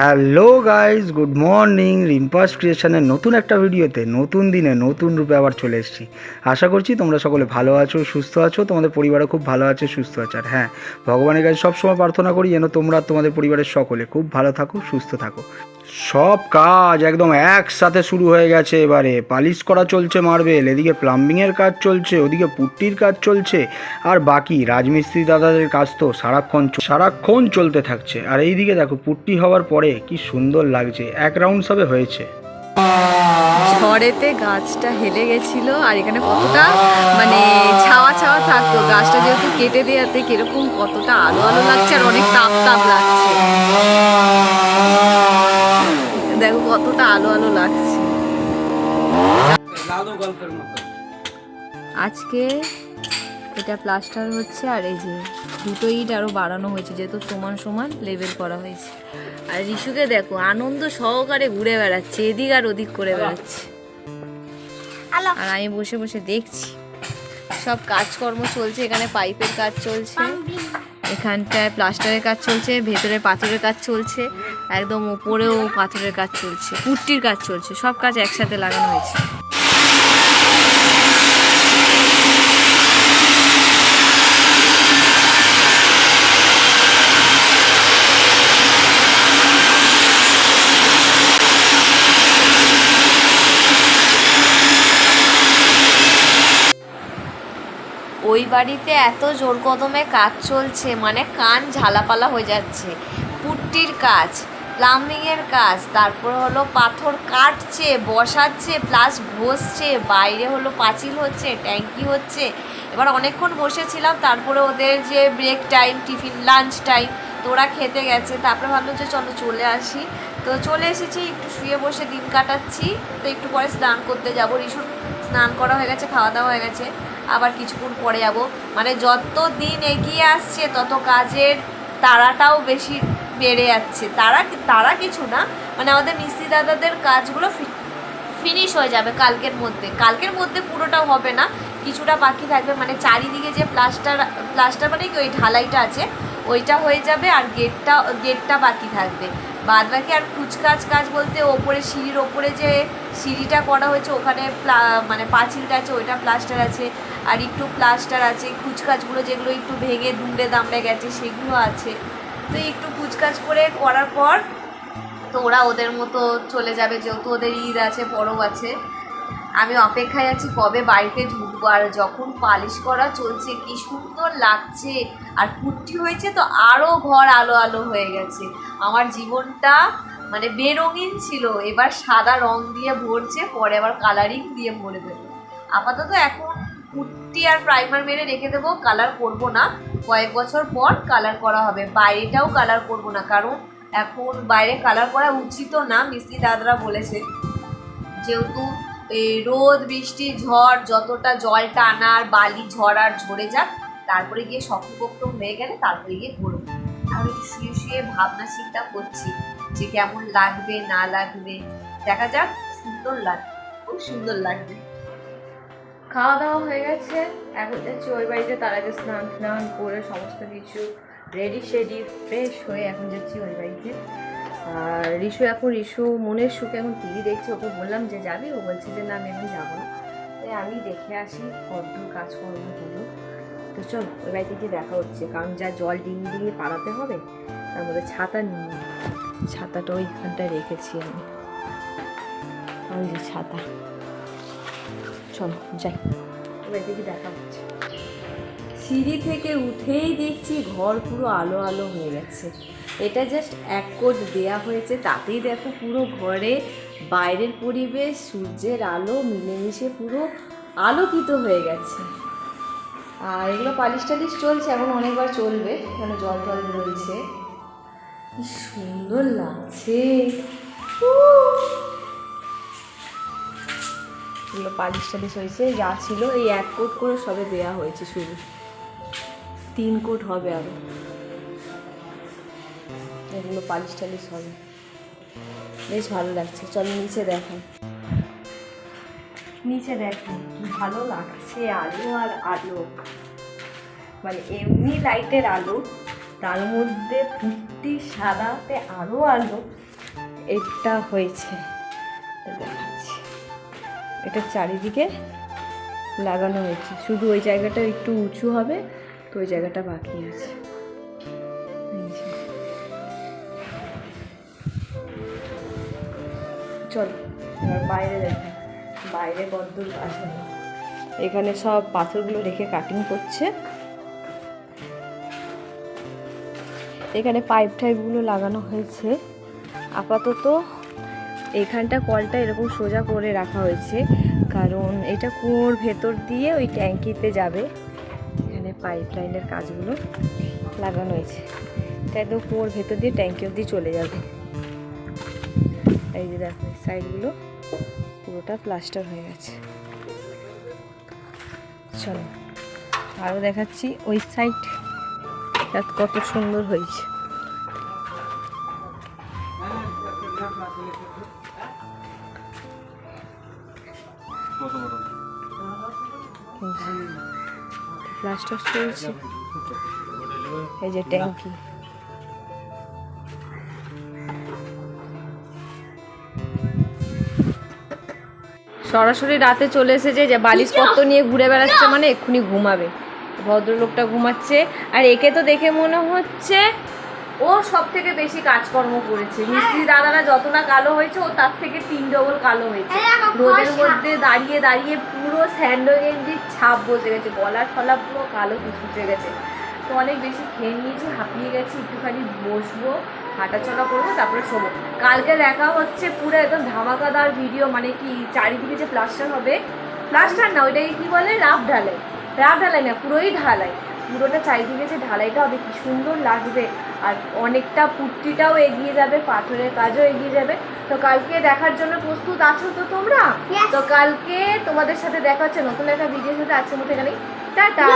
Hello guys, good morning. রিম্পাস ক্রিয়েশনের নতুন একটা ভিডিওতে, নতুন দিনে নতুন রূপে আবার চলে এসেছি। আশা করছি তোমরা সকলে ভালো আছো, সুস্থ আছো, তোমাদের পরিবারও খুব ভালো আছে, সুস্থ আছে। আর হ্যাঁ ভগবানের কাছে সবসময় প্রার্থনা করি যেন তোমরা, তোমাদের পরিবারের সকলে খুব ভালো থাকো, সুস্থ থাকো। সব কাজ একদম একসাথে শুরু হয়ে গেছে এবারে। পালিশ করা চলছে মার্বেল, এদিকে প্লাম্বিংয়ের কাজ চলছে, ওদিকে পুট্টির কাজ চলছে, আর বাকি রাজমিস্ত্রি দাদাদের কাজ তো সারাক্ষণ সারাক্ষণ চলতে থাকছে। আর এইদিকে দেখো, পুট্টি হওয়ার পরে কি সুন্দর লাগছে। এক রাউন্ড সবে হয়েছে। ঝড়েতে গাছটা হেলে গেছিল আর এখানে কতটা মানে ছাওয়া ছাওয়া থাকতো। গাছটা যেহেতু কেটে দেওয়াতে কীরকম কতটা আলো আলো লাগছে আর অনেক তাপ তাপ লাগছে। দেখো কতটা আলো আলো লাগছে। আজকে এটা প্লাস্টার হচ্ছে আর এই যে দুটো ইট আরও বাড়ানো হয়েছে যেহেতু সমান সমান লেবেল করা হয়েছে। আর রিশুকে দেখো আনন্দ সহকারে ঘুরে বেড়াচ্ছে এদিক আর ওদিক করে বেড়াচ্ছে। আর আমি বসে বসে দেখছি সব কাজকর্ম চলছে এখানে পাইপের কাজ চলছে এখানটায় প্লাস্টারের কাজ চলছে ভেতরে পাথরের কাজ চলছে একদম ওপরেও পাথরের কাজ চলছে পুট্টির কাজ চলছে সব কাজ একসাথে লাগানো হয়েছে। ওই বাড়িতে এত জোর কদমে কাজ চলছে মানে কান ঝালাপালা হয়ে যাচ্ছে। পুট্টির কাজ প্লাম্বিংয়ের কাজ, তারপর হলো পাথর কাটছে, বসাচ্ছে প্লাস ঘষছে, বাইরে হলো পাঁচিল হচ্ছে, ট্যাঙ্কি হচ্ছে। এবার অনেকক্ষণ বসেছিলাম, তারপরে ওদের যে break time tiffin lunch time তো ওরা খেতে গেছে। তারপরে ভাবলাম যে চলো চলে আসি। তো চলে এসেছি, একটু শুয়ে বসে দিন কাটাচ্ছি। তো একটু পরে স্নান করতে যাব। রিসুর স্নান করা হয়ে গেছে, খাওয়া দাওয়া হয়ে গেছে। আবার কিছুক্ষণ পরে যাব। মানে যত দিন এগিয়ে আসছে, তত কাজের তাড়াটাও বেশি বেড়ে যাচ্ছে। তারা তারা কিছু না মানে আমাদের মিস্ত্রি দাদাদের কাজগুলো ফিনিশ হয়ে যাবে কালকের মধ্যে। কালকের মধ্যে পুরোটাও হবে না, কিছুটা বাকি থাকবে। মানে চারিদিকে যে প্লাস্টার প্লাস্টার মানে কি, ওই ঢালাইটা আছে, ওইটা হয়ে যাবে আর গেটটা গেটটা বাকি থাকবে। বাদ বাকি আর কুচকাচ কাজ বলতে ওপরে সিঁড়ির ওপরে যে সিঁড়িটা করা হয়েছে, ওখানে মানে পাঁচিলটা আছে, ওইটা প্লাস্টার আছে। আর একটু প্লাস্টার আছে, কুচকাচগুলো যেগুলো একটু ভেঙে দুমড়ে দামড়ে গেছে, সেগুলো আছে। তো একটু কুচকাচ করে করার পর তো ওরা ওদের মতো চলে যাবে, যেহেতু ওদের ঈদ আছে, পরব আছে। আমি অপেক্ষায় আছি কবে বাড়িতে ঢুকবো আর যখন পালিশ করা চলছে, কি সুন্দর লাগছে। আর পুট্টি হয়েছে তো আরও ঘর আলো আলো হয়ে গেছে। আমার জীবনটা মানে বেরঙিন ছিল। এবার সাদা রং দিয়ে ভরছে, পরে আবার কালারিং দিয়ে ভরে দেবো। আপাতত এখন পুট্টি আর প্রাইমার মেরে রেখে দেবো কালার করব না। কয়েক বছর পর কালার করা হবে। বাইরেটাও কালার করব না, কারণ এখন বাইরে কালার করা উচিত না মিস্ত্রি দাদারা বলেছে। যেহেতু এই রোদ, বৃষ্টি, ঝড়, যতটা জল টানার বালি, ঝড় আর ঝরে যাক, তারপরে গিয়ে শক্তপোক্ত হয়ে গেলে তারপরে গিয়ে করব আমি শুয়ে শুয়ে ভাবনা চিন্তা করছি যে কেমন লাগবে, না লাগবে। দেখা যাক, সুন্দর লাগবে, খুব সুন্দর লাগবে। খাওয়া দাওয়া হয়ে গেছে, এখন যাচ্ছি ওই বাড়িতে তার আগে স্নান স্নান করে সমস্ত কিছু রেডি শেডি ফ্রেশ হয়ে এখন যাচ্ছি ওই বাড়িতে। আর রিশু এখন রিশু মনের সুখে এখন টিভি দেখছে। ওকে বললাম যে যাবি? ও বলছে যে না আমি এখন যাব না। তাই আমি দেখে আসি কতদূর কাজকর্ম হলো তো চল ওই বাড়িতে গিয়ে দেখা হচ্ছে? কারণ যা জল ডিঙি ডিঙি পাড়াতে হবে তার মধ্যে ছাতা নিয়ে ছাতাটা ওইখানটায় রেখেছি আমি। ওই যে ছাতা। চলো যাই। এবার দেখি দেখা হচ্ছে? সিঁড়ি থেকে উঠেই দেখছি ঘর পুরো আলো আলো হয়ে গেছে। এটা জাস্ট এক কোট দেয়া হয়েছে তাতেই দেখো পুরো ঘরে বাইরের পরিবেশ সূর্যের আলো মিলেমিশে পুরো আলোকিত হয়ে গেছে। আর এগুলো পালিশ টালিশ চলছে এখন অনেকবার চলবে কেন জল টল রয়েছে কি সুন্দর লাগছে। এগুলো পালিশ টালিশ হয়েছে যা ছিল এই এক কোট করে সবে দেয়া হয়েছে শুরু। তিন কোট হবে আরও। এগুলো পালিশ টালিশ হবে। বেশ ভালো লাগছে। চলো নিচে দেখো। নিচে দেখো ভালো লাগছে আলো আর আলো। মানে এমনি লাইটের আলো, তার মধ্যে পুট্টি সাদাতে আরও আলো। এটা হয়েছে। এটা চারিদিকে লাগানো হয়েছে। শুধু ওই জায়গাটা একটু উঁচু হবে, তো ওই জায়গাটা বাকি আছে। চল, এবার বাইরে দেখেন বাইরে কাজ হলো। এখানে সব পাথরগুলো রেখে কাটিং করছে। এখানে পাইপ টাইপগুলো লাগানো হয়েছে। আপাতত এখানটা কলটা এরকম সোজা করে রাখা হয়েছে, কারণ এটা কুয়োর ভেতর দিয়ে ওই ট্যাঙ্কিতে যাবে। এখানে পাইপ লাইনের কাজগুলো লাগানো হয়েছে। এটা একদম কুয়োর ভেতর দিয়ে ট্যাঙ্কি অবধি চলে যাবে। এই যে দেখো সাইডগুলো পুরোটা প্লাস্টার হয়ে গেছে। চলো আরও দেখাচ্ছি ওই সাইড কত সুন্দর হয়েছে। প্লাস্টার চলছে এই যে ট্যাঙ্কি। সরাসরি রাতে চলে এসেছে যে বালিশপত্র নিয়ে ঘুরে বেড়াচ্ছে মানে এক্ষুনি ঘুমাবে। ভদ্রলোকটা ঘুমাচ্ছে। আর একে তো দেখে মনে হচ্ছে ও সব থেকে বেশি কাজকর্ম করেছে। মিস্ত্রি দাদারা যত না কালো হয়েছে ও তার থেকে তিন ডবল কালো হয়েছে। রোদের মধ্যে দাঁড়িয়ে দাঁড়িয়ে পুরো স্যান্ডো গেঞ্জির ছাপ বসে গেছে। গলার ফলা পুরো কালো কুচকুচে গেছে। তো অনেক বেশি খেয়ে নিয়েছি হাঁপিয়ে গেছি একটুখানি বসবো। হাঁটাচলা করব তারপরে শোবো। কালকে দেখা হচ্ছে পুরো একদম ধামাকাদার ভিডিও মানে কি চারিদিকে যে প্লাস্টার হবে। প্লাস্টার না ওইটাকে কি বলে? রাফ ঢালাই। রাফ ঢালাই না পুরোই ঢালাই। পুরোটা চারিদিকে যে ঢালাইটা হবে কি সুন্দর লাগবে। আর অনেকটা পুট্টিটাও এগিয়ে যাবে পাথরের কাজও এগিয়ে যাবে। তো কালকে দেখার জন্য প্রস্তুত আছো তো তোমরা? তো কালকে তোমাদের সাথে দেখা হচ্ছে নতুন একটা ভিডিওর সাথে আজকের মতো এখানেই। টাটা!